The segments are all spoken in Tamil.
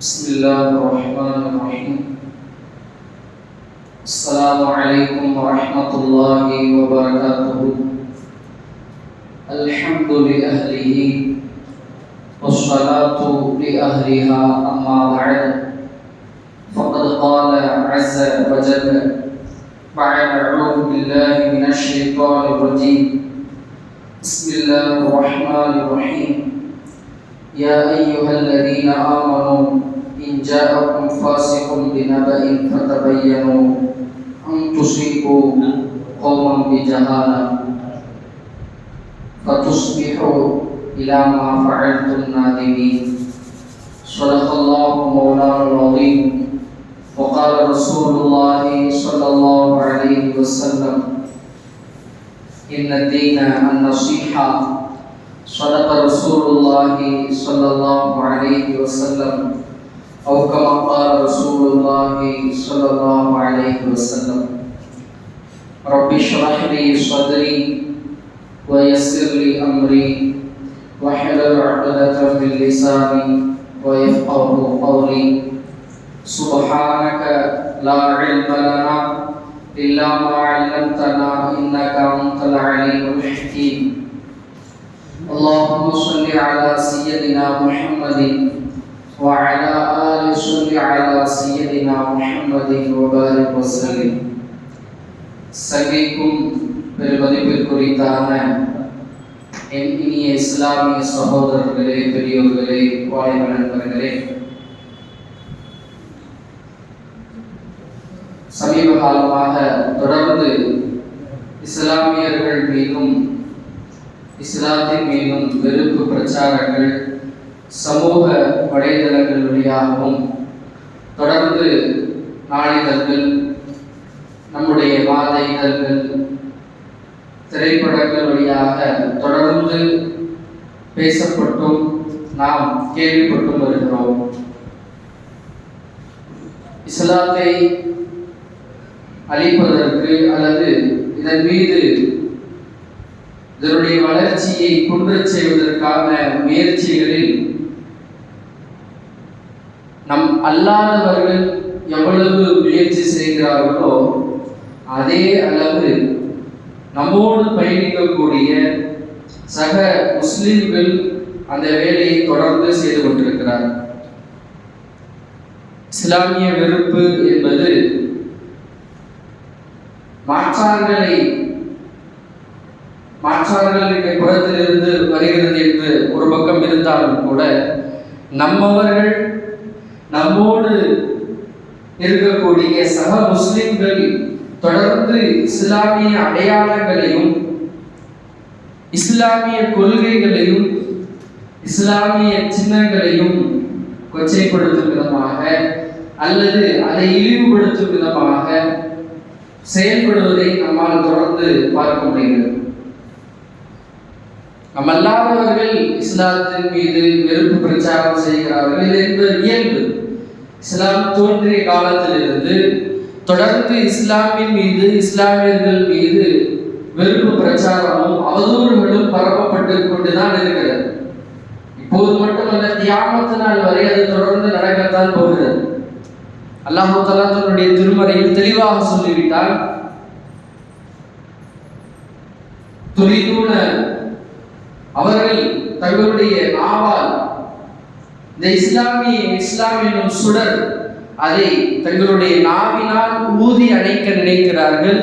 بسم الله الرحمن الرحيم. السلام عليكم ورحمة الله وبركاته. الحمد لأهله والصلاة لأهلها أما بعد. فقد قال عز وجل بعد أعوذ بالله من الشيطان الرجيم. بسم الله الرحمن الرحيم. يا أيها الذين آمنوا إن جاءكم فاسق بنبأ فتبينوا أن تصيبوا قوما بجهالة فتصبحوا إلى ما فعلتم نادمين. صدق الله مولانا العظيم. وقال رسول الله صلى الله عليه وسلم إن الدين النصيحة صدق رسول الله صلى الله عليه وسلم. أو كما قال رسول الله صلى الله عليه وسلم. رب اشرح لي صدري ويسر لي أمري. واحلل عقدة من لساني ويفقه قولي. سبحانك لا علم لنا إلا ما علمتنا إنك أنت العليم الحكيم. اللهم صل على سيدنا محمد وعلى آل صل على سيدنا محمد وبارك وسلم சங்கைக்கும் பெருமதிப்பிற்குரித்தான என் இனிய இஸ்லாமிய சகோதரர்களே பெரியோர்களே வாய்ம நண்பர்களே சமீப காலமாக தொடர்ந்து இஸ்லாமியர்கள் மீதும் இஸ்லாத்தின் மீதும் வெறுப்பு பிரச்சாரங்கள் சமூக வலைதளங்கள் வழியாகவும் தொடர்ந்து நாளிதழ்கள் நம்முடைய வாத இதழ்கள் திரைப்படங்கள் வழியாக தொடர்ந்து பேசப்பட்டும் நாம் கேள்விப்பட்டும் வருகிறோம். இஸ்லாத்தை அழிப்பதற்கு அல்லது இதன் மீது இதனுடைய வளர்ச்சியை குன்றச் செய்வதற்கான முயற்சிகளில் நம் அல்லாதவர்கள் எவ்வளவு முயற்சி செய்கிறார்களோ அதே அளவு நம்மோடு பயணிக்கக்கூடிய சக முஸ்லிம்கள் அந்த வேலையை தொடர்ந்து செய்து கொண்டிருக்கிறார். இஸ்லாமிய வெறுப்பு என்பது மாற்றார்களை மாற்றார்கள் புறத்திலிருந்து வருகிறது என்று ஒரு பக்கம் இருந்தாலும் கூட நம்மவர்கள் நம்மோடு இருக்கக்கூடிய சக முஸ்லிம்கள் தொடர்ந்து இஸ்லாமிய அடையாளங்களையும் இஸ்லாமிய கொள்கைகளையும் இஸ்லாமிய சின்னங்களையும் கொச்சைப்படுத்தும் விதமாக அல்லது அதை இழிவுபடுத்தும் விதமாக செயல்படுவதை நம்மால் தொடர்ந்து பார்க்க முடிகிறது. நம்ம அல்லாதவர்கள் இஸ்லாத்தின் மீது வெறுப்பு பிரச்சாரம் செய்கிறார்கள் இது என்பது இயல்பு. இஸ்லாம் தோன்றிய காலத்திலிருந்து தொடர்ந்து இஸ்லாமின் மீது இஸ்லாமியர்கள் மீது வெறுப்பு பிரச்சாரமும் அவதூறுகளும் பரப்பப்பட்டு கொண்டுதான் இருக்கிறது. இப்போது மட்டுமல்ல தியாகத்து நாள் வரை அது தொடர்ந்து நடக்கத்தான் போகிறது. அல்லாஹு தலா தன்னுடைய திருமறையில் தெளிவாக சொல்லிவிட்டால் துரிதூன அவர்கள் தங்களுடைய நாவால் இந்த இஸ்லாமிய இஸ்லாம் என்னும் சுடர் அதை தங்களுடைய நாவினால் ஊதி அணைக்க நினைக்கிறார்கள்.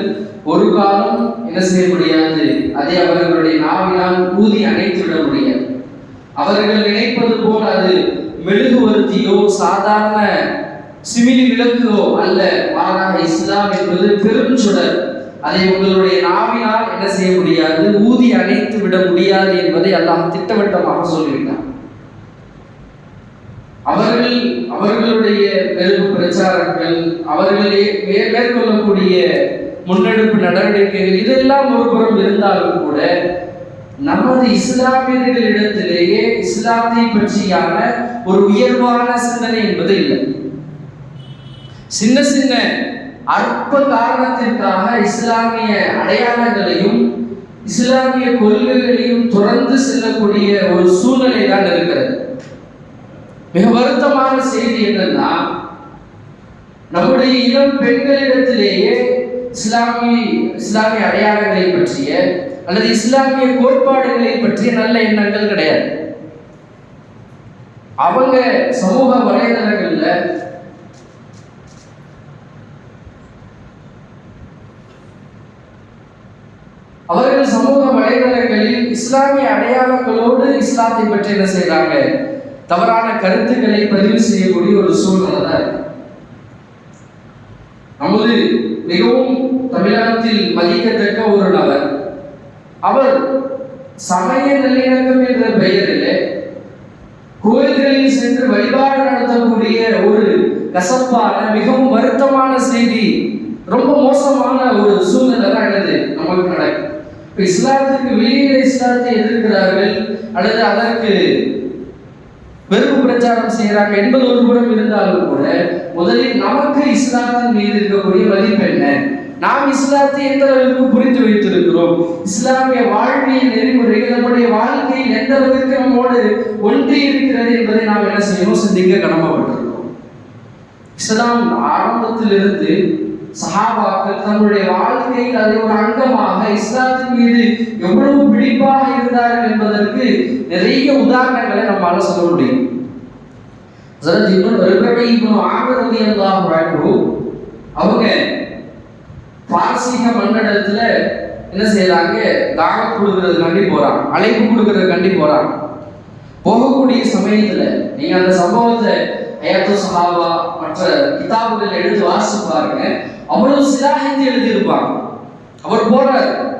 ஒரு காலம் என்ன செய்ய முடியாது? அதை அவர்களுடைய நாவினால் ஊதி அணைத்துவிட முடியாது. அவர்கள் நினைப்பது போல் அது மெழுகுவர்த்தியோ சாதாரண சிமிலி விளக்குகோ அல்ல. மாறாக இஸ்லாம் என்பது பெரும் சுடர். அதை உங்களுடைய நாவினால் என்ன செய்ய முடியாது? ஊதி அணைத்து விட முடியாது என்பதை அல்லாஹ் திட்டவட்டமாக சொல்லிவிட்டார் அவர்கள் அவர்களுடைய பெரும் பிரச்சாரங்கள் அவர்களே மேற்கொள்ளக்கூடிய முன்னெடுப்பு நடவடிக்கைகள் இதெல்லாம் ஒரு புறம் இருந்தாலும் கூட நமது இஸ்லாமியர்களிடத்திலேயே இஸ்லாத்தை பற்றியான ஒரு உயர்வான சிந்தனை என்பது இல்லை. சின்ன சின்ன அற்ப காரணத்திற்காக இஸ்லாமிய அடையாளங்களையும் இஸ்லாமிய கொள்கைகளையும் தொடர்ந்து செல்லக்கூடிய ஒரு சூழ்நிலை தான் இருக்கிறது. மிக வருத்தமான செய்தி என்னன்னா நம்முடைய இளம் பெண்களிடத்திலேயே இஸ்லாமிய இஸ்லாமிய அடையாளங்களை பற்றிய அல்லது இஸ்லாமிய கோட்பாடுகளை பற்றிய நல்ல எண்ணங்கள் கிடையாது. அவங்க சமூக வலைதளங்கள்ல அவர்கள் சமூக வலைதளங்களில் இஸ்லாமிய அடையாளங்களோடு இஸ்லாத்தை பற்றி என்ன செய்யறாங்க தவறான கருத்துக்களை பதிவு செய்யக்கூடிய ஒரு சூழ்நிலை தான் நமது மிகவும் தமிழகத்தில் மதிக்கத்தக்க ஒரு நபர். அவர் சமய நல்லிணக்கம் என்ற பெயரில் கோயில்களில் சென்று வழிபாடு நடத்தக்கூடிய ஒரு கசப்பான மிகவும் வருத்தமான செய்தி ரொம்ப மோசமான ஒரு சூழ்நிலை தான் என்னது நமக்கு நடக்கும் இஸ்லாத்துக்கு வெளியில இஸ்லாத்தை எதிர்க்கிறார்கள் அல்லது அதற்கு வெறுப்பு பிரச்சாரம் செய்கிறார்கள் என்பது ஒரு புறம் இருந்தாலும் கூட முதலில் நமக்கு இஸ்லாத்தின் மீது இருக்கக்கூடிய மதிப்பு என்ன? நாம் இஸ்லாத்தை எந்த அளவிற்கு புரிந்து வைத்திருக்கிறோம்? இஸ்லாமிய வாழ்வியல் நெறிமுறைகள் நம்முடைய வாழ்க்கையில் எந்த அளவிற்கு நம்மோடு ஒன்றி இருக்கிறது என்பதை நாம் என்ன செய்யணும்? சிந்திக்க கடமைப்பட்டிருக்கிறோம். இஸ்லாம் ஆரம்பத்திலிருந்து சஹாபாக்கள் தங்களுடைய வாழ்க்கையில் அதை ஒரு அங்கமாக இஸ்லாத்தின் மீது எவ்வளவு பிடிப்பாக இருந்தார்கள் என்பதற்கு நிறைய உதாரணங்களை நம்மால சொல்ல முடியும். ஹஸரத் இப்னு ரிபை இப்னு ஆமிர் ரலியல்லாஹு அன்ஹு அவங்க பாரசீக மன்னடத்துல என்ன செய்யறாங்க தாகம் கொடுக்கறதுக்காண்டி போறான் அழைப்பு கொடுக்கறதுக்காண்டி போறான் போகக்கூடிய சமயத்துல நீங்க அந்த சம்பவத்தை ஏதோ சஹாபா மற்ற கிதாபுகள் எடுத்து வாசிச்சு பாருங்க. அவ்வளவு சிலாகித்து எழுதியிருப்பாங்க. அவர் போறார்.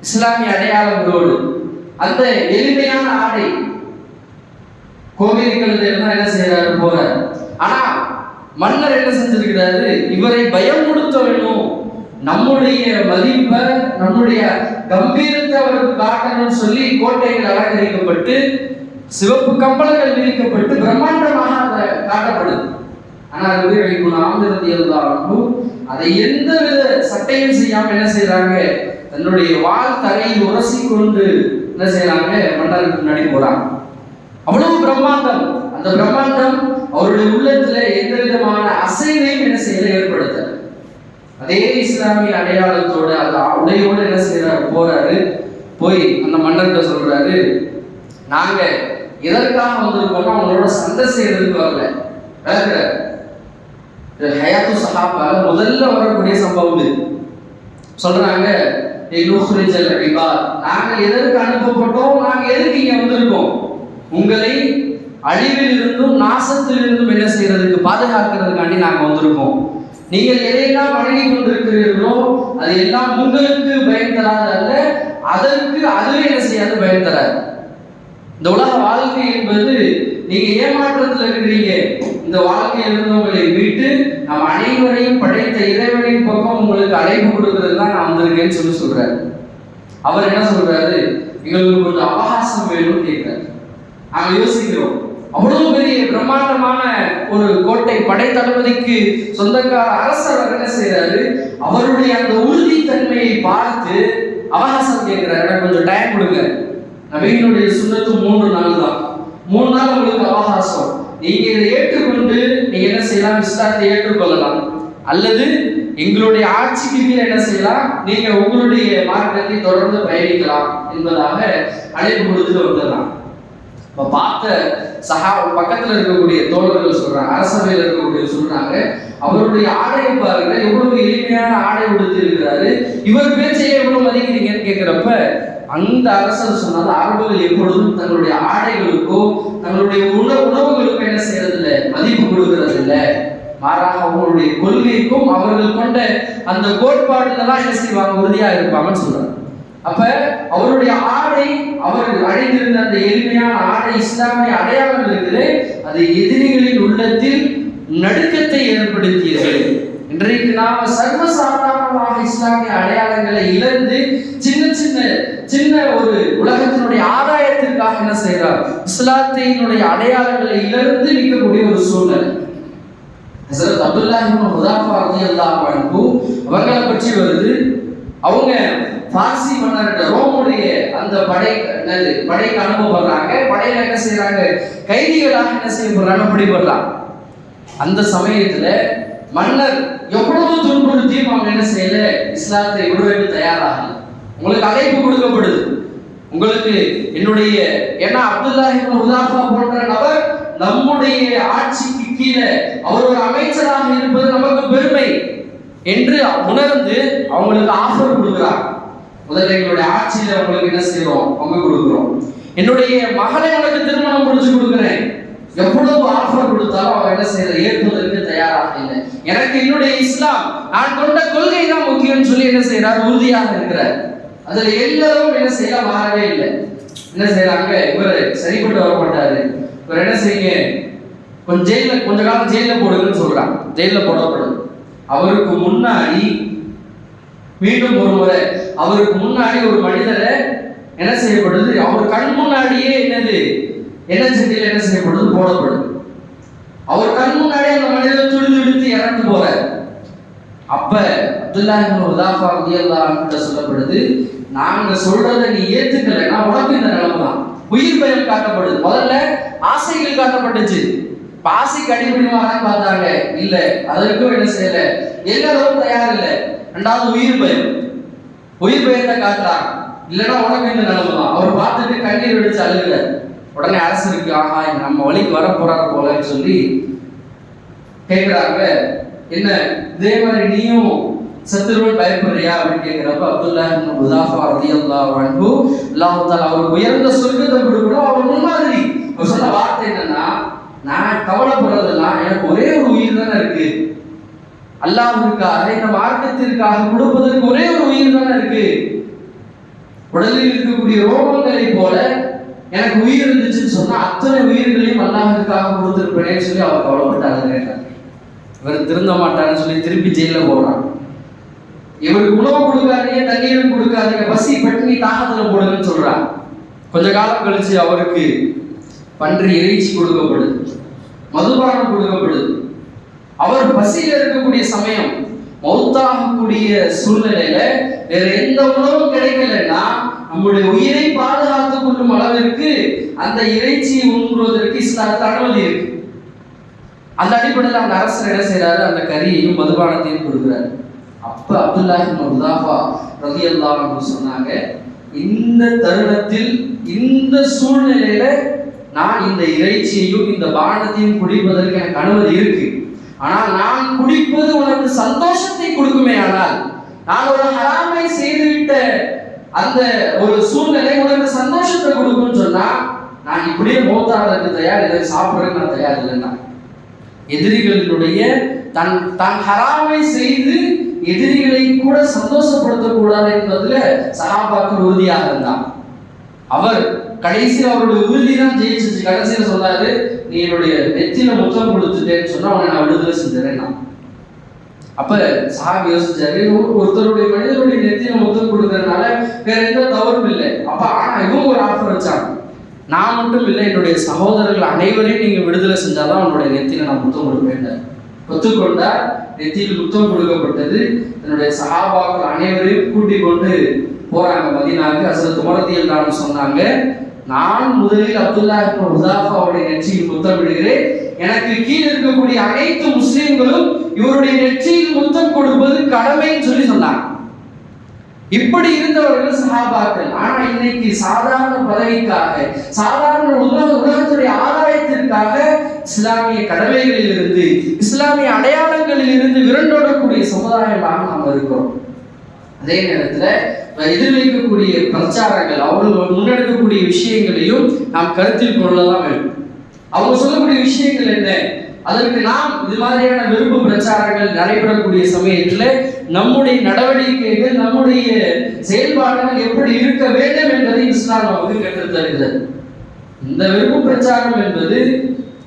இஸ்லாமிய அடையாளங்களோடு. அந்த எளிமையான ஆடை. கோவில்கள் எல்லாம் என்ன செய்யறாரு போறார். ஆனா மன்னர் என்ன செஞ்சிருக்கிறாரு? இவரை பயமுடுத்த வேணும் நம்முடைய மதிப்பை நம்முடைய கம்பீரத்தை அவருக்கு காட்டணும்னு சொல்லி கோட்டைகள் அலங்கரிக்கப்பட்டு சிவப்பு கம்பளங்கள் விரிக்கப்பட்டு பிரம்மாண்டமாக அதை காட்டப்படுது ஆனால் அது ஆந்திரத்தி இருந்தாலும் அதை எந்த வித சட்டையும் செய்யாம என்ன செய்யறாங்க தன்னுடைய வால் தரையில் உரசி கொண்டு என்ன செய்யறாங்க மன்னருக்கு முன்னாடி போறாங்க. அவ்வளவு பிரம்மாண்டம். அந்த பிரம்மாண்டம் அவருடைய உள்ளத்துல எந்த விதமான அசைவையும் என்ன செய்யல ஏற்படுத்த அதே இஸ்லாமிய அடையாளத்தோட அந்த உடையோட என்ன செய்யறாரு போறாரு. போய் அந்த மன்னர்கிட்ட சொல்றாரு நாங்க எதற்காக வந்திருக்கோம்னா அவங்களோட சந்தை செய்யறதுக்கு வரல. ஹயாத்து சஹாபால முதல்ல வரக்கூடிய சம்பவம் இது. சொல்றாங்க நுஹ்ரிஜல் இபாத். நாங்கள் எதற்கு அனுப்பப்பட்டோம்? நாங்கள் எதற்கு இங்கே வந்திருக்கோம்? உங்களை அழிவில் இருந்தும் நாசத்தில் இருந்தும் என்ன செய்யறதுக்கு பாதுகாக்கிறதுக்காண்டி நாங்கள் வந்திருக்கோம். நீங்கள் எதையெல்லாம் வழங்கி கொண்டிருக்கிறீர்களோ அது எல்லாம் உங்களுக்கு பயன் தராது அல்ல அதற்கு அதுவே என்ன செய்யாது? பயன் தராது. இந்த உலக வாழ்க்கை என்பது நீங்க ஏமாற்றத்தில் இருக்கிறீங்க. இந்த வாழ்க்கையிலிருந்து உங்களை மீட்டு நம் அனைவரையும் படைத்த இறைவனின் பக்கம் உங்களுக்கு அழைப்பு கொடுக்கிறது தான் நான் வந்திருக்கேன்னு சொல்லி சொல்றாரு. அவர் என்ன சொல்றாரு? எங்களுக்கு கொஞ்சம் அவகாசம் வேணும்னு கேட்கிறார் நாங்கள் யோசிக்கிறோம். அவ்வளவு பெரிய பிரம்மாண்டமான ஒரு கோட்டை படை தளபதிக்கு சொந்தக்கார அரசர் என்ன செய்யறாரு அவருடைய அந்த உறுதித்தன்மையை பார்த்து அவகாசம் கேட்கிறார் எனக்கு கொஞ்சம் டைம் கொடுங்க. நபியினுடைய சுண்ணத்து மூன்று நாள் தான். மூணு நாள் உங்களுக்கு அவகாசம். நீங்க இதை ஏற்றுக்கொண்டு நீங்க என்ன செய்யலாம்? இஸ்லாத்தை ஏற்றுக்கொள்ளலாம். அல்லது எங்களுடைய ஆட்சிக்கு கீழே என்ன செய்யலாம்? நீங்க உங்களுடைய மார்க்கத்தை தொடர்ந்து பயணிக்கலாம் என்பதாக அழைப்பு கொடுத்துட்டு வந்துடலாம். இப்ப பார்த்த சஹா பக்கத்துல இருக்கக்கூடிய தோழர்கள் சொல்றாங்க அரசவையில் இருக்கக்கூடிய சொல்றாங்க அவருடைய ஆடையை பாருங்க எவ்வளவு எளிமையான ஆடை உடுத்தி இருக்கிறாரு இவர் பேச்சையே எவ்வளவு மதிக்கிறீங்கன்னு கேட்கிறப்ப அந்த அரசர் சொன்னால் அரபுகள் எப்பொழுதும் தங்களுடைய ஆடைகளுக்கோ தங்களுடைய உணவு உணவுகளுக்கோ என்ன செய்யறதில்லை மதிப்பு கொடுக்கறது இல்லை மாறாக அவங்களுடைய கொள்கைக்கும் அவர்கள் கொண்ட அந்த கோட்பாடுலதான் என்ன செய்வாங்க? உறுதியா இருப்பாங்கன்னு சொல்றாங்க அப்ப அவருடைய ஆடை அவர்கள் அடைந்திருந்த அந்த எளிமையான ஆடை இஸ்லாமிய அடையாளம் இருக்குது அது எதிரிகளின் உள்ளத்தில் நடுக்கத்தை ஏற்படுத்தியது. இன்றைக்கு நாம சர்வசாதாரணமாக இஸ்லாமிய அடையாளங்களை இழந்து சின்ன சின்ன சின்ன ஒரு உலகத்தினுடைய ஆதாயத்திற்காக என்ன செய்யறார் இஸ்லாத்தினுடைய அடையாளங்களை இழந்து நிற்கக்கூடிய ஒரு சூழ்நிலை. ஹசரத் அப்துல்லா இப்னு ஹுதாஃபா ரலியல்லாஹு அன்ஹு அவங்களை பற்றி வருது. அவங்க பார்சி மன்னர்கிட்ட ரோமுடைய அந்த படை என்னது படைக்கு அனுப்பப்படுறாங்க. படையில என்ன செய்யறாங்க கைதிகளாக என்ன செய்யப்படுறாங்க? பிடிபடுறாங்க. அந்த சமயத்துல மன்னர் எவ்வளவு துன்புறுத்தியும் அவங்க என்ன செய்யல? இஸ்லாத்தை விடுவதற்கு தயாராகல. உங்களுக்கு அழைப்பு கொடுக்கப்படுது. உங்களுக்கு என்னுடைய ஏன்னா அப்துல்லா உதாஃபா போன்ற நபர் நம்முடைய ஆட்சிக்கு கீழே அவர் ஒரு அமைச்சராக இருப்பது நமக்கு பெருமை என்று உணர்ந்து அவங்களுக்கு ஆஃபர் கொடுக்குறார். முதல்ல எங்களுடைய ஆட்சியில அவங்களுக்கு என்ன செய்யறோம்? பங்கு கொடுக்குறோம். என்னுடைய மகளை எனக்கு திருமணம் முடிச்சு கொடுக்குறேன். எவ்வளவு ஆஃபர் கொடுத்தாலும் அவன் என்ன செய்யற ஏற்பதற்கு தயாராக இல்லை. எனக்கு என்னுடைய இஸ்லாம் நான் கொண்ட கொள்கை தான் முக்கியம்னு சொல்லி என்ன செய்யறார் உறுதியாக இருக்கிறார். அதுல எல்லாரும் என்ன செய்ய மாறவே இல்லை. என்ன செய்யறாங்க இவர் சரிப்பட்டு வர மாட்டாரு இவர் என்ன செய்யுங்க? கொஞ்சம் ஜெயில கொஞ்ச காலம் ஜெயில போடுங்கன்னு சொல்றான் ஜெயில போடப்படும். அவருக்கு முன்னாடி மீண்டும் ஒரு முறை அவருக்கு முன்னாடி ஒரு மனிதரை என்ன செய்யப்படுது? அவர் கண் முன்னாடியே என்னது? என்ன சட்டியில் என்ன செய்யப்படுது? போடப்படுது அவர் கண் முன்னாடி அந்த மனிதர் துடிது இறந்து போறார். அப்ப அப்துல்லா உதாஃபா ரலியல்லாஹு சொல்லப்படுது நாங்க சொல்றதை நீ ஏத்துக்கலைன்னா உனக்கு இந்த நிலைமை தான். உயிர் பயம் காட்டப்படுது. முதல்ல ஆசைகள் காட்டப்பட்டுச்சு. பாசி ஆசைக்கு பார்த்தாங்க. இல்ல அதற்கும் என்ன செய்யல? எல்லாரும் தயார் இல்லை. ரெண்டாவது உயிர் பயம் உயிர் பயத்தை காட்டுறாங்க இல்லைன்னா உனக்கு இந்த நிலைமை தான். அவர் பார்த்துட்டு கண்ணீர் விடுச்சு அழுகிறார். உடனே அரசருக்கு ஆஹா நம்ம வழிக்கு வர போறாரு போலன்னு சொல்லி கேட்கிறாங்க என்ன இதே மாதிரி நீயும் சத்துருவன் பயப்படுறியா? அப்படின்னு கேட்கிறப்ப அப்துல்லா இப்னு உதாஃபா ரலியல்லாஹு அன்ஹு அல்லாஹ் அவர் உயர்ந்த சொர்க்கத்தை கூட அவர் முன்மாதிரி. அவர் சொன்ன வார்த்தை என்னன்னா நான் கவலைப்படுறதெல்லாம் எனக்கு ஒரே ஒரு உயிர் தானே இருக்கு. அல்லாஹ்வுக்காக இந்த மார்க்கத்திற்காக கொடுப்பதற்கு ஒரே ஒரு உயிர் தானே இருக்கு. உடலில் இருக்கக்கூடிய ரோகங்களை போல எனக்கு உயிர் இருந்துச்சுன்னு சொன்னா அத்தனை உயிர்களையும் அல்லாஹ்வுக்காக கொடுத்துருப்பேன்னு சொல்லி அவர் கவலைப்பட்டாரு கேட்டார். இவர் திருந்த மாட்டாருன்னு சொல்லி திருப்பி ஜெயில போடுறான் இவருக்கு உணவு கொடுக்காதீங்க தண்ணீரும் கொடுக்காதீங்க பசி பட்டினி தாகத்துல போடுங்கன்னு சொல்றாங்க கொஞ்ச காலம் கழிச்சு அவருக்கு பன்றி இறைச்சி கொடுக்கப்படுது மதுபானம் கொடுக்கப்படுது. அவர் பசியில் இருக்கக்கூடிய சமயம் மௌத்தாகக்கூடிய சூழ்நிலையில வேற எந்த உணவும் கிடைக்கலன்னா நம்முடைய உயிரை பாதுகாத்துக் கொள்ளும் அளவிற்கு அந்த இறைச்சியை உண்ணுவதற்கு இஸ்லாத்தில் அனுமதி இருக்கு. அந்த அடிப்படையில் அந்த அரசர் என்ன செய்யறாரு அந்த கறியையும் மதுபானத்தையும் கொடுக்குறாரு. அப்ப அப்துல்லாஹி இப்னு உதாஃபா ரலியல்லாஹு சொன்னாங்க இந்த தருணத்தில் இந்த சூழ்நிலையில நான் இந்த இறைச்சியையும் இந்த பானத்தையும் குடிப்பதற்கு எனக்கு அனுமதி இருக்கு. ஆனால் நான் குடிப்பது உனக்கு சந்தோஷத்தை கொடுக்குமே ஆனால் நான் ஒரு ஹராமை செய்துவிட்ட அந்த ஒரு சூழ்நிலை உனக்கு சந்தோஷத்தை கொடுக்கும்னு சொன்னா நான் இப்படியே மூத்தாடுறதுக்கு தயார் இதை சாப்பிடுறதுக்கு நான் தயார் இல்லைன்னா. எதிரிகளினுடைய தன் தன் ஹராமை செய்து எதிரிகளை கூட சந்தோஷப்படுத்தக்கூடாது என்பதுல சஹாபாக்கள் உறுதியாக இருந்தான் அவர் கடைசியில் அவருடைய உறுதி தான் ஜெயிச்சிச்சு. கடைசியில் சொன்னாரு நீ என்னுடைய நெத்தியில முத்தம் கொடுத்துட்டேன்னு சொன்னா உன்னை நான் விடுதலை செஞ்சிடறேன் நான் அப்ப சாஹாபி யோசிச்சாரு ஒருத்தருடைய மனிதருடைய நெத்தியில முத்தம் கொடுக்கறதுனால வேற எந்த தவறும் இல்லை. அப்ப ஆனா இவங்க ஒரு ஆஃபர் வச்சாங்க. நான் மட்டும் இல்லை என்னுடைய சகோதரர்கள் அனைவரையும் நீங்க விடுதலை செஞ்சாதான் உன்னுடைய நெத்தியில நான் முத்தம் கொடுப்பேன் ஒத்துக்கொண்டார் நெத்தியில் முத்தம் கொடுக்கப்பட்டது. என்னுடைய சகாபாக்கள் அனைவரையும் கூட்டிக் கொண்டு போறாங்க மதினாக்கு அசரத் உமரத்தியல் நான் சொன்னாங்க நான் முதலில் அப்துல்லா இப்னு உதாஃபாவுடைய நெற்றியில் முத்தமிடுகிறேன். எனக்கு கீழ் இருக்கக்கூடிய அனைத்து முஸ்லிம்களும் இவருடைய நெற்றியில் முத்தம் கொடுப்பது கடமைன்னு சொல்லி சொன்னாங்க. இப்படி இருந்தவர்கள் சஹாபாக்கள். ஆனா இன்னைக்கு சாதாரண பதவிக்காக சாதாரண உலக உலகத்துடைய ஆதாயத்திற்காக இஸ்லாமிய கடமைகளில் இருந்து இஸ்லாமிய அடையாளங்களில் இருந்து விரண்டோடக்கூடிய சமுதாயமாக நாம் இருக்கிறோம். அதே நேரத்துல எதிர்வைக்கக்கூடிய பிரச்சாரங்கள் அவர்கள் முன்னெடுக்கக்கூடிய விஷயங்களையும் நாம் கருத்தில் கொள்ளலாம் வேண்டும். அவங்க சொல்லக்கூடிய விஷயங்கள் என்ன? அதற்கு நாம் இது மாதிரியான விருப்பு பிரச்சாரங்கள் நடைபெறக்கூடிய சமயத்தில் நம்முடைய நடவடிக்கைகள் நம்முடைய செயல்பாடுகள் எப்படி இருக்க வேண்டும் என்பதை இஸ்லாம் நமக்கு கற்றுத்தருகிறது இந்த விருப்பு பிரச்சாரம் என்பது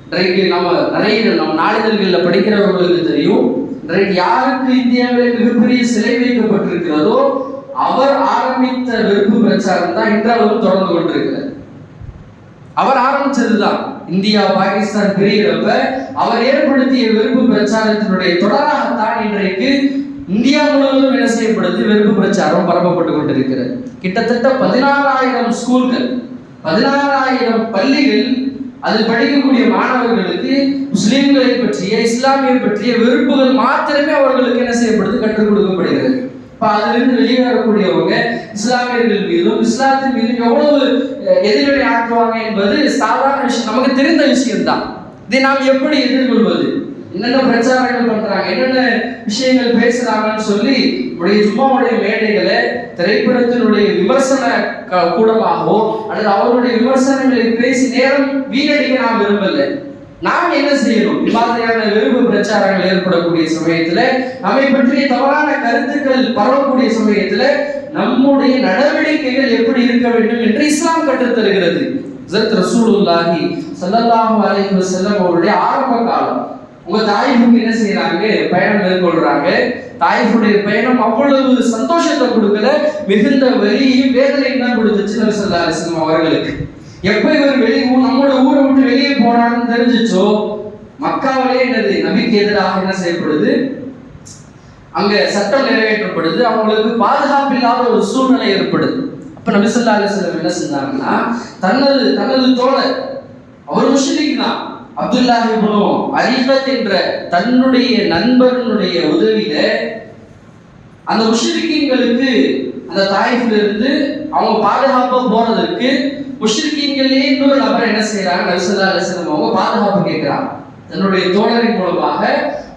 இன்றைக்கு நம்ம நிறைய நம்ம நாளிதழ்களில் படிக்கிறவர்களுக்கு தெரியும். இன்றைக்கு யாருக்கு இந்தியாவில் மிகப்பெரிய சிலை வைக்கப்பட்டிருக்கிறதோ அவர் ஆரம்பித்த வெறுப்பு பிரச்சாரம் தான் இன்றளவும் தொடர்ந்து கொண்டிருக்கிறது. அவர் ஆரம்பிச்சதுதான். இந்தியா பாகிஸ்தான் பிரிகிறப்ப அவர் ஏற்படுத்திய வெறுப்பு பிரச்சாரத்தினுடைய தொடராகத்தான் இன்றைக்கு இந்தியா முழுவதும் என்ன செய்யப்படுது. வெறுப்பு பிரச்சாரம் பரப்பப்பட்டு கொண்டிருக்கிறது. கிட்டத்தட்ட பதினாறாயிரம் ஸ்கூல்கள் பதினாறாயிரம் பள்ளிகள் அதில் படிக்கக்கூடிய மாணவர்களுக்கு முஸ்லிம்களை பற்றிய இஸ்லாமிய பற்றிய வெறுப்புகள் மாத்திரமே அவர்களுக்கு என்ன செய்யப்படுது? கற்றுக் கொடுக்கப்படுகிறது. அதிலிருந்து வெளியே வரக்கூடியவங்க இஸ்லாமியர்கள் மீதும் இஸ்லாத்தின் மீதும் எவ்வளவு அஹ், எதிர்வினை ஆற்றுவாங்க என்பது சாதாரண விஷயம். நமக்கு தெரிந்த விஷயம்தான். இதை நாம் எப்படி எதிர்கொள்வது? என்னென்ன பிரச்சாரங்கள் பண்றாங்க? என்னென்ன விஷயங்கள் பேசுறாங்கன்னு சொல்லி உடைய சும்மாவுடைய மேடைகளை திரைப்படத்தினுடைய விமர்சன கூடமாகவோ அல்லது அவருடைய விமர்சனங்களை பேசி நேரம் வீணடிக்க நாம் விரும்பலை. நாம் என்ன செய்யணும்? இம்மாதிரியான வெறுப்பு பிரச்சாரங்கள் ஏற்படக்கூடிய சமயத்துல நம்மை பற்றிய தவறான கருத்துக்கள் பரவக்கூடிய சமயத்துல நம்முடைய நடவடிக்கைகள் எப்படி இருக்க வேண்டும் என்று இஸ்லாம் கற்றுத்தருகிறது. ரசூலுல்லாஹி சல்லல்லாஹு அலைஹி வஸல்லம் அவருடைய ஆரம்ப காலம். உங்க தாய்ஃபுக்கு என்ன செய்யறாங்க பயணம் மேற்கொள்றாங்க. தாய்ஃபுடைய பயணம் அவ்வளவு சந்தோஷத்தை கொடுக்கல மிகுந்த வலியும் வேதனையும் தான் கொடுத்துச்சு நபி ஸல்லல்லாஹு அவர்களுக்கு. எப்ப இவர் வெளி ஊ- நம்மளோட ஊரை விட்டு வெளியே போனான்னு தெரிஞ்சிச்சோ மக்காவிலே என்னது நபிக்கு எதிராக என்ன செய்யப்படுது? அங்க சட்டம் நிறைவேற்றப்படுது. அவங்களுக்கு பாதுகாப்பு இல்லாத ஒரு சூழ்நிலை ஏற்படுது. அப்ப நம்ம ஸல்லல்லாஹு என்ன செஞ்சாங்கன்னா தனது தனது தோழர் அவர் முஷ்ரிக் தான். அப்துல்லாஹ் அரிபத் என்ற தன்னுடைய நண்பர்களுடைய உதவியில அந்த முஷ்ரிக்கீன்களுக்கு அந்த தாயிஃப்ல இருந்து அவங்க பாதுகாப்பா போறதற்கு முஷ்ரிக்கீன்களே இன்னொரு நபர் என்ன செய்யறாங்க நபி ஸல்லல்லாஹு அவங்க பாதுகாப்பு கேட்கிறாங்க. தன்னுடைய தோழரின் மூலமாக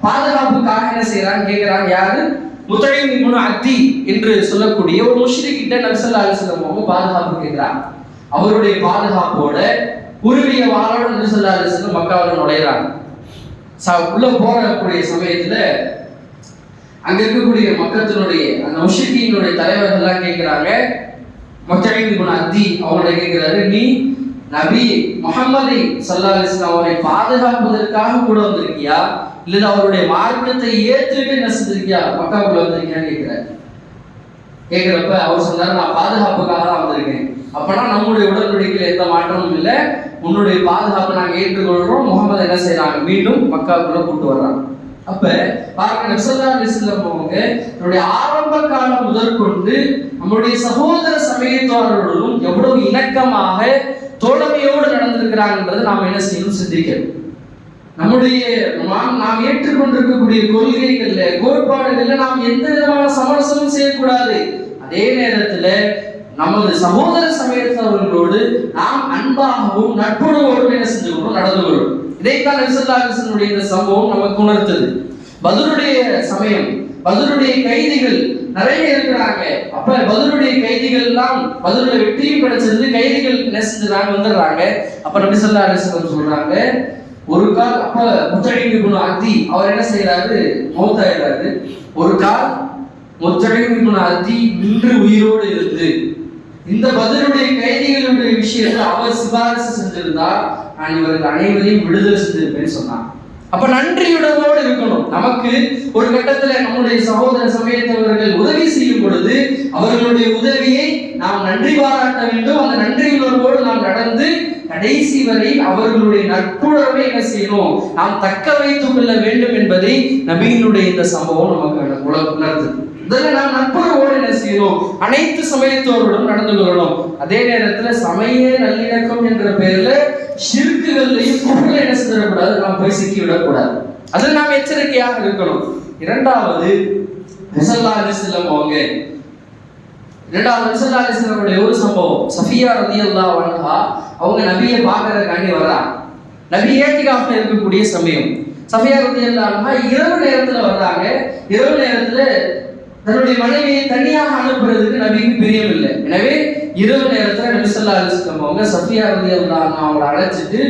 பாதுகாப்புக்காக என்ன செய்யறாங்க கேட்கிறாங்க யாரு? முத்தழிம் இப்னு அத்தி என்று சொல்லக்கூடிய ஒரு முஷ்ரிக்கிட்ட நபி ஸல்லல்லாஹு அவங்க பாதுகாப்பு கேட்கிறாங்க. அவருடைய பாதுகாப்போட குருவிய வாழோட நபி ஸல்லல்லாஹு அலைஹி நுழையிறாங்க. ச- உள்ள போகக்கூடிய சமயத்துல அங்க இருக்கக்கூடிய மக்கத்தினுடைய அந்த முஷிக்கினுடைய தலைவர்கள் எல்லாம் கேட்கிறாங்க மொச்சடைந்து குண அத்தி அவங்களை கேட்கிறாரு நீ நபி முகமது சல்லா அலிஸ்லாம் அவரை பாதுகாப்பதற்காக கூட வந்திருக்கியா? இல்லை அவருடைய மார்க்கத்தை ஏற்றுட்டு என்ன செஞ்சிருக்கியா? மக்காவுக்குள்ள வந்திருக்கியான்னு கேட்கிறாரு. கேட்கிறப்ப அவர் சொன்னாரு நான் பாதுகாப்புக்காக தான் வந்திருக்கேன். அப்பனா நம்முடைய உடன்படிக்கையில் எந்த மாற்றமும் இல்லை. உன்னுடைய பாதுகாப்பை நாங்கள் ஏற்றுக்கொள்கிறோம். முகமது என்ன செய்யறாங்க மீண்டும் மக்காவுக்குள்ள கூட்டு வர்றாங்க. அப்ப பாருங்க நபிசல்லா அலிஸ்லாம் அவங்க தன்னுடைய ஆரம்ப காலம் முதற்கொண்டு நம்முடைய சகோதர சமயத்தோழர்களும் எவ்வளவு இணக்கமாக தோழமையோடு நடந்திருக்கிறாங்கன்றதை நாம் என்ன செய்யணும் சிந்திக்கணும் நம்முடைய நாம் நாம் ஏற்றுக்கொண்டிருக்கக்கூடிய கொள்கைகள்ல கோட்பாடுகள்ல நாம் எந்த விதமான சமரசமும் செய்யக்கூடாது. அதே நேரத்துல நமது சகோதர சமயத்தவர்களோடு நாம் அன்பாகவும் நட்புணர்வோடும் என்ன செஞ்சுக்கணும் நடந்து வரும் இதைத்தான் நபிசல்லாஹனுடைய இந்த சம்பவம் நமக்கு உணர்த்தது. பதுருடைய சமயம் பதுருடைய கைதிகள் நிறைய இருக்கிறாங்க. அப்ப பதுருடைய கைதிகள் எல்லாம் பதுருல வெற்றியும் கிடைச்சிருந்து கைதிகள் என்ன செஞ்சாங்க வந்துடுறாங்க. அப்ப நபி சொல்லா அலிஸ்லம் சொல்றாங்க ஒரு கால் அப்ப முத்தடிக்கு குண அத்தி அவர் என்ன செய்யறாரு மௌத்தாயிடுறாரு ஒரு கால் முத்தடிக்கு குண அத்தி நின்று உயிரோடு இருந்து இந்த பதிலுடைய கைதிகளுடைய விஷயத்தை அவர் சிபாரிசு செஞ்சிருந்தா நான் இவர்கள் அனைவரையும் விடுதலை செஞ்சிருப்பேன்னு சொன்னான். அப்ப நன்றியுடனோடு இருக்கணும். நமக்கு ஒரு கட்டத்துல நம்முடைய சகோதர சமயத்தவர்கள் உதவி செய்யும் பொழுது அவர்களுடைய உதவியை நாம் நன்றி பாராட்ட வேண்டும். அந்த நன்றி உணர்வோடு நாம் நடந்து கடைசி வரை அவர்களுடைய நட்புணர்வை என்ன செய்யணும்? நாம் தக்க வைத்துக் கொள்ள வேண்டும் என்பதை நபியினுடைய இந்த சம்பவம் நமக்கு உணர்த்து முதல்ல நாம் நட்புறவோடு என்ன செய்யணும்? அனைத்து சமயத்தோருடன் நடந்து கொள்ளணும். அதே நேரத்துல சமய நல்லிணக்கம் என்ற பெயர்ல ஷிர்க்குகள்லையும் குப்புல என்ன செஞ்சிடக்கூடாது? நாம் போய் சிக்கி விடக்கூடாது. அதில் நாம் எச்சரிக்கையாக இருக்கணும். இரண்டாவது முசல்லா அலிஸ்லம் அவங்க. இரண்டாவது முசல்லா அலிஸ்லமுடைய ஒரு சம்பவம். சஃபியா ரதியல்லாஹு அன்ஹா அவங்க நபியை பார்க்கறதுக்காண்டி வர்றாங்க. நபி ஏத்திகாஃப்ல இருக்கக்கூடிய சமயம். சஃபியா ரதி அல்லா இரவு நேரத்துல வர்றாங்க. இரவு நேரத்துல தன்னுடைய மனைவியை தனியாக அனுப்புறதுக்கு நபிக்கு பிரியம் இல்லை எனவே இரவு நேரத்துல நபிசல்லா ஸல்லல்லாஹு அவங்க சஃபியா ரதி அன்ஹா அவங்களை அழைச்சிட்டு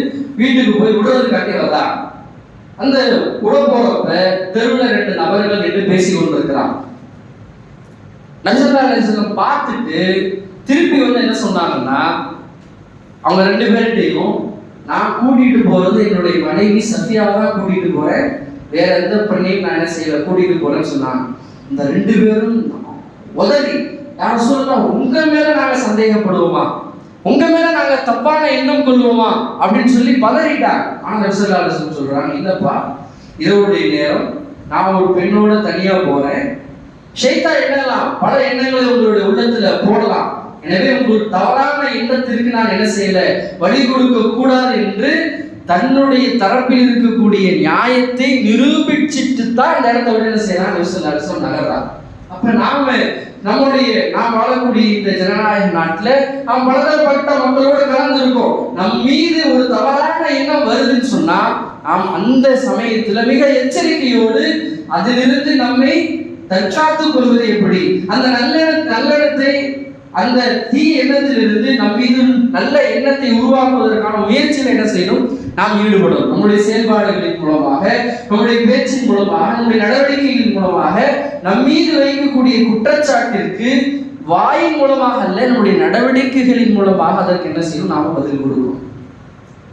வீட்டுக்கு போய் உடல் கட்டி வந்தாங்க அந்த உட போறப்ப தெருவில் ரெண்டு நபர்கள் நின்று பேசி கொண்டிருக்கிறான் நபிசல்லா ஸல்லல்லாஹு பார்த்துட்டு திருப்பி வந்து என்ன சொன்னாங்கன்னா அவங்க ரெண்டு பேர்கிட்டையும் நான் கூட்டிட்டு போறது என்னுடைய மனைவி சத்யாவை தான் கூட்டிட்டு போறேன். வேற எந்த பெண்ணையும் நான் என்ன செய்யல கூட்டிட்டு போறேன்னு சொன்னாங்க. இந்த ரெண்டு பேரும் உதவி. யார் சொல்லலாம் உங்க மேல நாங்க சந்தேகப்படுவோமா? உங்க மேல நாங்க தப்பான எண்ணம் கொள்வோமா? அப்படின்னு சொல்லி பதறிட்டாங்க. ஆனா நபிசல்லாசன் சொல்றாங்க இல்லப்பா இரவுடைய நேரம் நான் ஒரு பெண்ணோட தனியா போறேன். ஷைத்தா எண்ணலாம் பல எண்ணங்களை உங்களுடைய உள்ளத்துல போடலாம். எனவே உங்களுக்கு தவறான எண்ணத்திற்கு நான் என்ன செய்யல? வழி கொடுக்க கூடாது என்று தன்னுடைய தரப்பில் இருக்கக்கூடிய நியாயத்தை நிரூபிச்சிட்டு தான் இந்த இடத்த விட என்ன செய்யலாம் நபிசல் அரசம் நகர்றாங்க அப்ப நாம நம்முடைய நாம் வாழக்கூடிய இந்த ஜனநாயக நாட்டுல நாம் பலதரப்பட்ட மக்களோடு கலந்துருக்கோம். நம் மீது ஒரு தவறான எண்ணம் வருதுன்னு சொன்னா நாம் அந்த சமயத்துல மிக எச்சரிக்கையோடு அதிலிருந்து நம்மை தற்காத்துக் கொள்வது எப்படி? அந்த நல்ல நல்லிடத்தை அந்த தீ எண்ணத்திலிருந்து நம் மீது நல்ல எண்ணத்தை உருவாக்குவதற்கான முயற்சியில் என்ன செய்யணும்? நாம் ஈடுபடும் நம்முடைய செயல்பாடுகளின் மூலமாக நம்முடைய பேச்சின் மூலமாக நம்முடைய நடவடிக்கைகளின் மூலமாக நம் மீது வைக்கக்கூடிய குற்றச்சாட்டிற்கு வாயின் மூலமாக அல்ல நம்முடைய நடவடிக்கைகளின் மூலமாக அதற்கு என்ன செய்யணும்? நாம பதில் கொடுக்கணும்.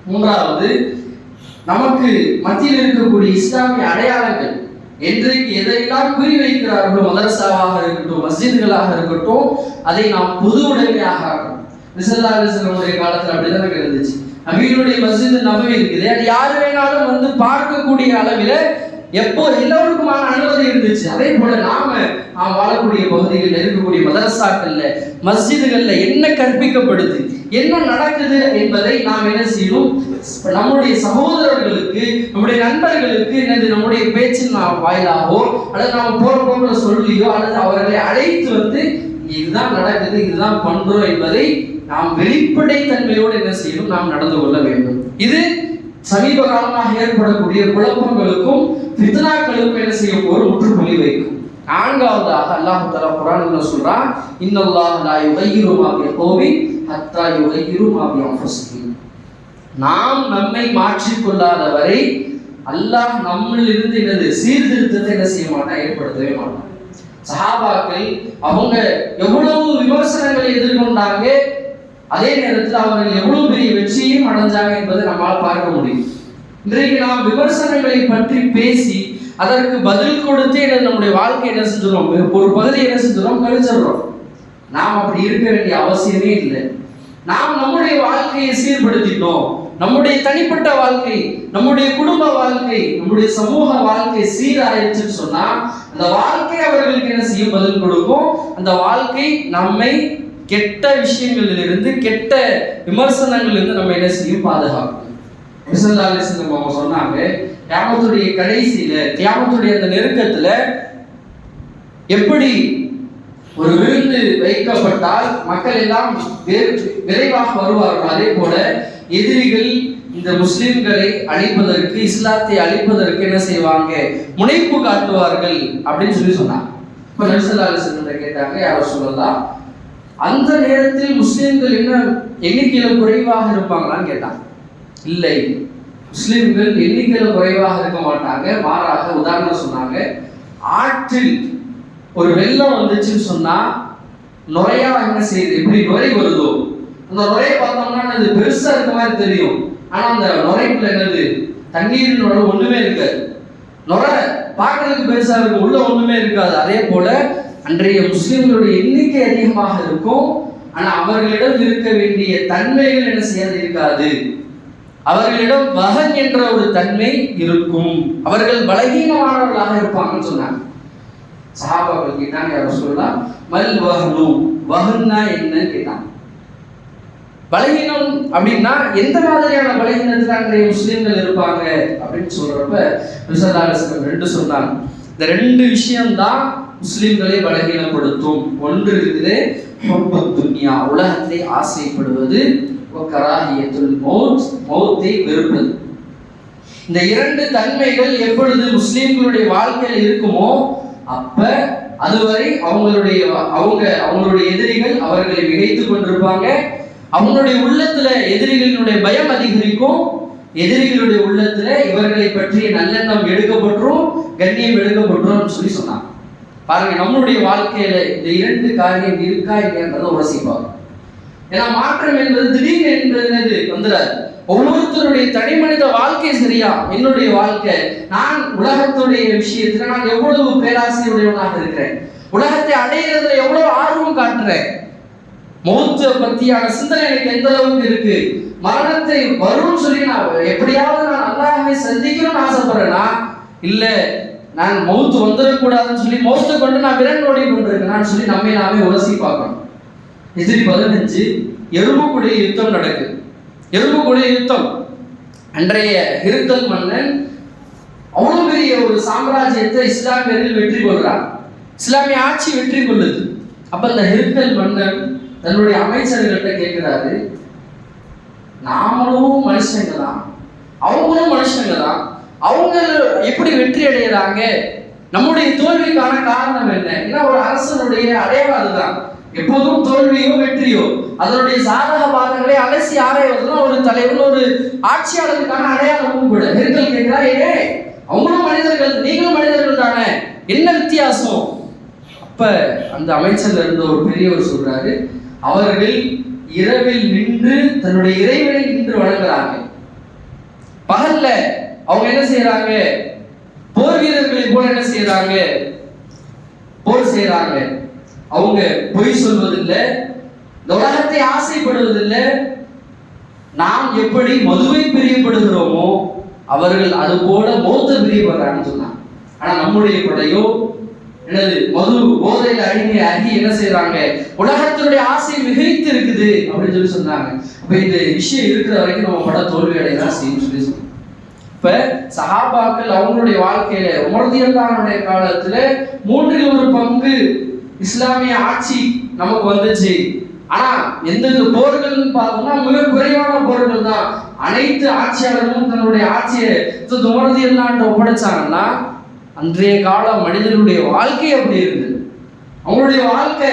மூன்றாவது நமக்கு மத்தியில் இருக்கக்கூடிய இஸ்லாமிய அடையாளங்கள் என்றைக்கு எதையெல்லாம் குறிவைக்கிறார்களோ மதரசாவாக இருக்கட்டும் மஸ்ஜிதுகளாக இருக்கட்டும் அதை நாம் பொது உடைமையாக ஆக்கணும். ரிசல்லா அலிஸ்லமுடைய காலத்துல அப்படிதான் இருந்துச்சு அமீருடைய மஸ்ஜித் நபவி இருக்குது அது யாரு வேணாலும் வந்து பார்க்கக்கூடிய அளவில் எப்போ எல்லோருக்குமான அனுமதி இருந்துச்சு? அதே போல நாம நாம் வாழக்கூடிய பகுதிகளில் இருக்கக்கூடிய மதரசாக்கள்ல மஸ்ஜிதுகள்ல என்ன கற்பிக்கப்படுது? என்ன நடக்குது என்பதை நாம் என்ன செய்யணும் நம்முடைய சகோதரர்களுக்கு நம்முடைய நண்பர்களுக்கு என்னது? நம்முடைய பேச்சின் நாம் வாயிலாகவோ அல்லது நாம் போற போன்ற சொல்லியோ அல்லது அவர்களை அழைத்து வந்து இதுதான் நடக்குது இதுதான் பண்றோம் என்பதை நாம் வெளிப்படை தன்மையோடு என்ன செய்யணும் நாம் நடந்து கொள்ள வேண்டும். இது சமீப காலமாக ஏற்படக்கூடிய குழப்பங்களுக்கும் ஃபித்னாக்களுக்கும் என்ன செய்யும் ஒரு முற்றுப்புள்ளி வைக்கும். நான்காவதாக அல்லாஹு தலா குர்ஆன்ல சொல்றான் இன்னல்லாஹ் லா யுகையிரு மா கோவி ஹத்தா யுகையிரு மா நாம் நம்மை மாற்றிக்கொள்ளாத வரை அல்லாஹ் நம்மளிலிருந்து என்னது சீர்திருத்தத்தை என்ன செய்ய மாட்டான்? ஏற்படுத்தவே மாட்டான். சஹாபாக்கள் அவங்க எவ்வளவு விமர்சனங்களை எதிர்கொண்டாங்க அதே நேரத்தில் அவர்கள் எவ்வளவு பெரிய வெற்றியும் அடைஞ்சாங்க என்பதை நம்மால் பார்க்க முடியும். இன்றைக்கு நாம் விமர்சனங்களை பற்றி பேசி அதற்கு பதில் கொடுத்து என்ன நம்முடைய வாழ்க்கை என்ன செஞ்சிடும் ஒரு பகுதி என்ன செஞ்சிடும் கழிச்சிடுறோம். நாம் அப்படி இருக்க வேண்டிய அவசியமே இல்லை. நாம் நம்முடைய வாழ்க்கையை சீர்படுத்திட்டோம். நம்முடைய தனிப்பட்ட வாழ்க்கை நம்முடைய குடும்ப வாழ்க்கை நம்முடைய சமூக வாழ்க்கை சீராயிருச்சுன்னு சொன்னா அந்த வாழ்க்கை அவர்களுக்கு என்ன செய்யும்? பதில் கொடுக்கும். அந்த வாழ்க்கை நம்மை கெட்ட விஷயங்களிலிருந்து கெட்ட விமர்சனங்களிலிருந்து நம்ம என்ன செய்யும்? பாதுகாக்கும். விசல்லா அவங்க சொன்னாங்க. தியாகத்துடைய கடைசியில தியாகத்துடைய அந்த நெருக்கத்துல எப்படி ஒரு விருந்து வைக்கப்பட்டால் மக்கள் எல்லாம் விரைவாக வருவார்கள் அதே போல எதிரிகள் இந்த முஸ்லிம்களை அழிப்பதற்கு இஸ்லாத்தை அழிப்பதற்கு என்ன செய்வாங்க? முனைப்பு காட்டுவார்கள் அப்படின்னு சொல்லி சொன்னாங்க. இப்ப நபிசல்லா கேட்டாங்க யாரோ சொல்லலாம் அந்த நேரத்தில் முஸ்லிம்கள் என்ன எண்ணிக்கையில குறைவாக இருப்பாங்களான்னு கேட்டாங்க. இல்லை. முஸ்லிம்கள் எண்ணிக்கையில் குறைவாக இருக்க மாட்டாங்க. மாறாக உதாரணம் சொன்னாங்க. ஆற்றில் ஒரு வெள்ளம் வந்துச்சுன்னு சொன்னா நுரையா என்ன செய்யுது? எப்படி நுரை வருதோ? அந்த நுரையை பார்த்தோம்னா அது பெருசா இருக்க மாதிரி தெரியும். ஆனா அந்த நுரைக்குள்ள என்னது? தண்ணீரின் நுரை ஒண்ணுமே இருக்காது. நுரை பார்க்கறதுக்கு பெருசா இருக்கும். உள்ள ஒண்ணுமே இருக்காது. அதே போல அன்றைய முஸ்லிம்களுடைய எண்ணிக்கை அதிகமாக இருக்கும். ஆனா அவர்களிடம் இருக்க வேண்டிய தன்மைகள் என்ன செய்யாது? இருக்காது. அவர்களிடம் வகன் என்ற ஒரு தன்மை இருக்கும். அவர்கள் பலகீனமானவர்களாக இருப்பாங்கன்னு சொன்னாங்க. சஹாபாக்கள் கேட்டாங்க யாரும் சொல்லலாம் மல் வஹனு வஹன்னா என்னன்னு கேட்டாங்க. பலகீனம் அப்படின்னா எந்த மாதிரியான பலகீனத்தில் அன்றைய முஸ்லீம்கள் இருப்பாங்க அப்படின்னு சொல்றப்ப விசதாரசனம் ரெண்டு சொன்னாங்க. இந்த ரெண்டு விஷயம்தான் முஸ்லிம்களை பலகீனப்படுத்தும். ஒன்று இருக்குது துன்யா உலகத்தை ஆசைப்படுவது. கராகியத்துல் மௌத் மௌத்தை வெறுப்பது. இந்த இரண்டு தன்மைகள் எப்பொழுது முஸ்லீம்களுடைய வாழ்க்கையில் இருக்குமோ அப்ப அதுவரை அவங்களுடைய அவங்க அவங்களுடைய எதிரிகள் அவர்களை மிகைத்துக் கொண்டிருப்பாங்க. அவங்களுடைய உள்ளத்துல எதிரிகளினுடைய பயம் அதிகரிக்கும். எதிரிகளுடைய உள்ளத்துல இவர்களை பற்றிய நல்லெண்ணம் எடுக்கப்பட்டுரும் கண்ணியம் எடுக்கப்பட்டுரும் சொல்லி சொன்னாங்க. பாருங்க நம்மளுடைய வாழ்க்கையில இந்த இரண்டு காரியம் இருக்கா இல்லையான்றதை உரசிப்பாங்க ஏன்னா மாற்றம் என்பது திடீர்னு என்பது வந்துடாது ஒவ்வொருத்தருடைய தனி மனித வாழ்க்கை சரியா? என்னுடைய வாழ்க்கை. நான் உலகத்துடைய விஷயத்துல நான் எவ்வளவு பேராசையுடையவனாக இருக்கிறேன்? உலகத்தை அடையிறதுல எவ்வளவு ஆர்வம் காட்டுறேன்? மௌத்த பத்தியான சிந்தனை எனக்கு எந்த அளவுக்கு இருக்கு? மரணத்தை வரும்னு சொல்லி நான் எப்படியாவது நான் நல்லாவே சந்திக்கணும்னு ஆசைப்படுறேனா? இல்ல நான் மௌத்து வந்துடக்கூடாதுன்னு சொல்லி மௌத்தை கொண்டு நான் விரண்டோடி கொண்டிருக்கிறேன் சொல்லி நம்மை நாமே உலசி பார்க்கணும். எதிரி பதினஞ்சு எறும்புக்குடைய யுத்தம் நடக்குது எறும்புக்குடைய யுத்தம். அன்றைய ஹிருத்தல் மன்னன் அவ்வளவு பெரிய ஒரு சாம்ராஜ்யத்தை இஸ்லாமியர்கள் வெற்றி கொள்றான். இஸ்லாமிய ஆட்சி வெற்றி கொள்ளுது. அப்ப இந்த ஹிருத்தல் மன்னன் தன்னுடைய அமைச்சர்கள்ட்ட கேட்கிறாரு நாமளும் மனுஷங்க தான் அவங்களும் மனுஷங்க தான் அவங்க எப்படி வெற்றி அடைகிறாங்க நம்முடைய தோல்விக்கான காரணம் என்ன? ஏன்னா ஒரு அரசனுடைய அடையாளம் அதுதான். எப்போதும் தோல்வியோ வெற்றியோ அதனுடைய சாதக பாதங்களை அலசி ஆராய்வதும் ஒரு தலைவர் ஒரு ஆட்சியாளருக்கான அடையாளமும் கூட நெருக்கல் கேட்கிறா ஏ அவங்களும் மனிதர்கள் நீங்களும் மனிதர்கள் தானே? என்ன வித்தியாசம்? அப்ப அந்த அமைச்சர்ல இருந்த ஒரு பெரியவர் சொல்றாரு அவர்கள் இரவில் நின்று தன்னுடைய இறைவனை நின்று வழங்குறாங்க பகல்ல அவங்க என்ன செய்யறாங்க போர் வீரர்களை போல என்ன செய்யறாங்க போர் செய்யறாங்க அவங்க பொய் சொல்வதில்லை. இந்த உலகத்தை ஆசைப்படுவதில்லை. நாம் எப்படி மதுவை பிரியப்படுகிறோமோ அவர்கள் அது போல மோத்த பிரியப்படுறாங்கன்னு சொன்னாங்க. ஆனா நம்முடைய படையோ எனது மது போதையில அடிமை ஆகி என்ன செய்யறாங்க உலகத்தினுடைய ஆசை மிகைத்து இருக்குது அப்படின்னு சொல்லி சொன்னாங்க. அப்ப இந்த விஷயம் இருக்கிற வரைக்கும் நம்ம பட தோல்வி அடையலாம் செய்யும் சொல்லி சொன்னாங்க. இப்ப சஹாபாக்கள் அவங்களுடைய வாழ்க்கையில உமர்தியல்லானுடைய காலத்துல மூன்றில் ஒரு பங்கு இஸ்லாமிய ஆட்சி நமக்கு வந்துச்சு. ஆனா எந்தெந்த போர்கள்னு பார்த்தோம்னா மிக குறைவான போர்கள் தான் அனைத்து ஆட்சியாளர்களும் தன்னுடைய ஆட்சியை உமர்தியல்லான்ட்டு ஒப்படைச்சாங்கன்னா அன்றைய கால மனிதனுடைய வாழ்க்கை அப்படி இருந்தது. அவங்களுடைய வாழ்க்கை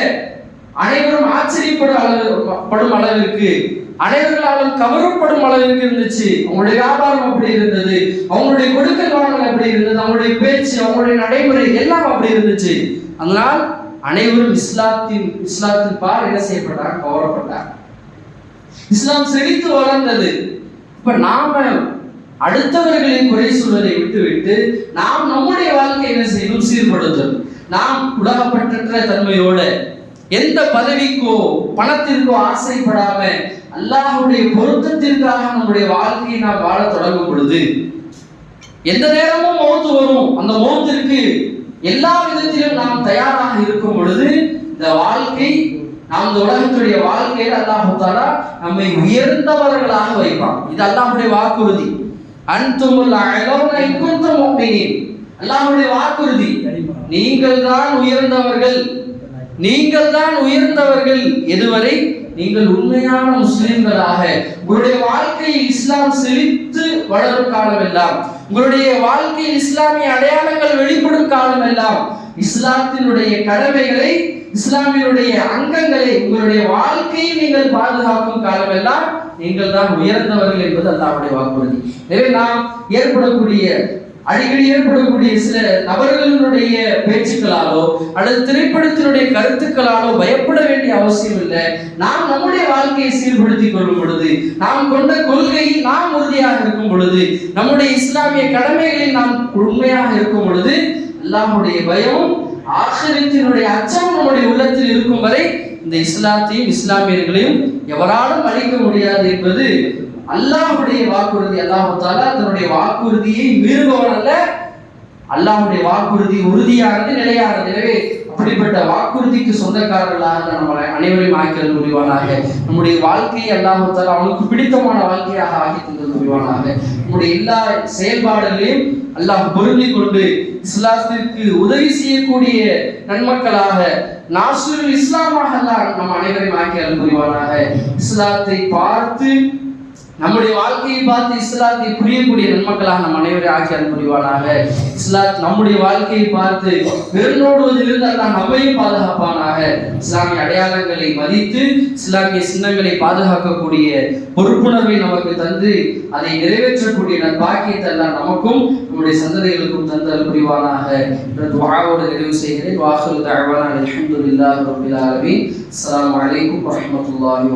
அனைவரும் ஆச்சரியப்படும் அளவு படும் அளவிற்கு அனைவர்களாலும் கவரப்படும் அளவிற்கு இருந்துச்சு. அவங்களுடைய வியாபாரம் அப்படி இருந்தது. அவங்களுடைய கொடுக்கல் வாங்கல் அப்படி இருந்தது. அவங்களுடைய பேச்சு அவங்களுடைய நடைமுறை எல்லாம் அப்படி இருந்துச்சு. அதனால் அனைவரும் இஸ்லாத்தின் இஸ்லாத்தின் பால் என்ன செய்யப்பட்டாங்க? கவரப்பட்டாங்க. இஸ்லாம் செழித்து வளர்ந்தது. இப்ப நாம அடுத்தவர்களின் குறை சொல்வதை விட்டுவிட்டு நாம் நம்முடைய வாழ்க்கை என்ன செய்யணும்? சீர்படுத்தணும். நாம் உலகப்பற்ற தன்மையோட எந்த பதவிக்கோ பணத்திற்கோ ஆசைப்படாம அல்லாஹுடைய பொருத்தத்திற்காக நம்முடைய வாழ்க்கையை நாம் வாழ தொடங்கும் பொழுது எந்த நேரமும் மௌத்து வரும். அந்த மௌத்திற்கு எல்லா விதத்திலும் நாம் தயாராக இருக்கும் பொழுது இந்த வாழ்க்கை நாம் இந்த உலகத்துடைய வாழ்க்கையில் அல்லாஹு நம்மை உயர்ந்தவர்களாக வைப்பான். இது அல்லாஹுடைய வாக்குறுதி. அன்துமுல் அலோன வாக்குறுதி. நீங்கள் தான் உயர்ந்தவர்கள். நீங்கள் தான் உயர்ந்தவர்கள். எதுவரை? நீங்கள் உண்மையான முஸ்லிம்களாக உங்களுடைய வாழ்க்கையில் இஸ்லாம் செழித்து வளரும் காலமெல்லாம் உங்களுடைய வாழ்க்கையில் இஸ்லாமிய அடையாளங்கள் வெளிப்படும் காலமெல்லாம் இஸ்லாத்தினுடைய கடமைகளை இஸ்லாமியுடைய அங்கங்களை உங்களுடைய வாழ்க்கையை நீங்கள் பாதுகாக்கும் காலமெல்லாம் நீங்கள் தான் உயர்ந்தவர்கள் என்பது அல்லாவுடைய வாக்குறுதி. எனவே நாம் ஏற்படக்கூடிய அடிக்கடி ஏற்படக்கூடிய சில நபர்களினுடைய பேச்சுக்களாலோ அல்லது திரைப்படத்தினுடைய கருத்துக்களாலோ பயப்பட வேண்டிய அவசியம் இல்லை. நாம் நம்முடைய வாழ்க்கையை சீர்படுத்திக் கொள்ளும் பொழுது நாம் கொண்ட கொள்கையில் நாம் உறுதியாக இருக்கும் பொழுது நம்முடைய இஸ்லாமிய கடமைகளில் நாம் உண்மையாக இருக்கும் பொழுது அல்லாஹ்வுடைய பயம் ஆசிரியத்தினுடைய அச்சம் நம்முடைய உள்ளத்தில் இருக்கும் வரை இந்த இஸ்லாத்தையும் இஸ்லாமியர்களையும் எவராலும் அழிக்க முடியாது என்பது அல்லாஹுடைய வாக்குறுதி. அல்லாஹால தன்னுடைய வாக்குறுதியை மீறுபவன் அல்ல அல்லாஹ்வுடைய வாக்குறுதி உறுதியானது நிலையானது. எனவே அப்படிப்பட்ட வாக்குறுதிக்கு சொந்தக்காரர்களாக நம்ம அனைவரையும் ஆக்கிறது முடிவானாக நம்முடைய வாழ்க்கையை அல்லாஹு அவனுக்கு பிடித்தமான வாழ்க்கையாக ஆகி தந்தது முடிவானாக நம்முடைய எல்லா செயல்பாடுகளையும் அல்லாஹ் பொருந்தி கொண்டு இஸ்லாத்திற்கு உதவி செய்யக்கூடிய நன்மக்களாக நாசுல் இஸ்லாமாக அல்லாஹ் நம் அனைவரையும் ஆக்கிறது முடிவானாக புரிவானாக இஸ்லாத்தை பார்த்து நம்முடைய வாழ்க்கையை பார்த்து இஸ்லாத்தை புரியக்கூடிய நன்மக்களாக நம் அனைவரையும் ஆக்கி புரிவானாக இஸ்லாத் நம்முடைய வாழ்க்கையை பார்த்து பெருநோடுவதிலிருந்து அல்லாஹ் நம்மையும் பாதுகாப்பானாக. இஸ்லாமிய அடையாளங்களை மதித்து இஸ்லாமிய சின்னங்களை பாதுகாக்கக்கூடிய பொறுப்புணர்வை நமக்கு தந்து அதை நிறைவேற்றக்கூடிய நற்பாக்கியத்தை எல்லாம் நமக்கும் நம்முடைய சந்ததிகளுக்கும் தந்து அல் புரிவானாக என்ற நிறைவு செய்கிறேன். வாசல் தஅவானா அலமதுல்லாஹ் ரப்பில் ஆலமீன். அஸ்ஸலாமு அலைக்கும் வரஹ்மத்துல்லாஹி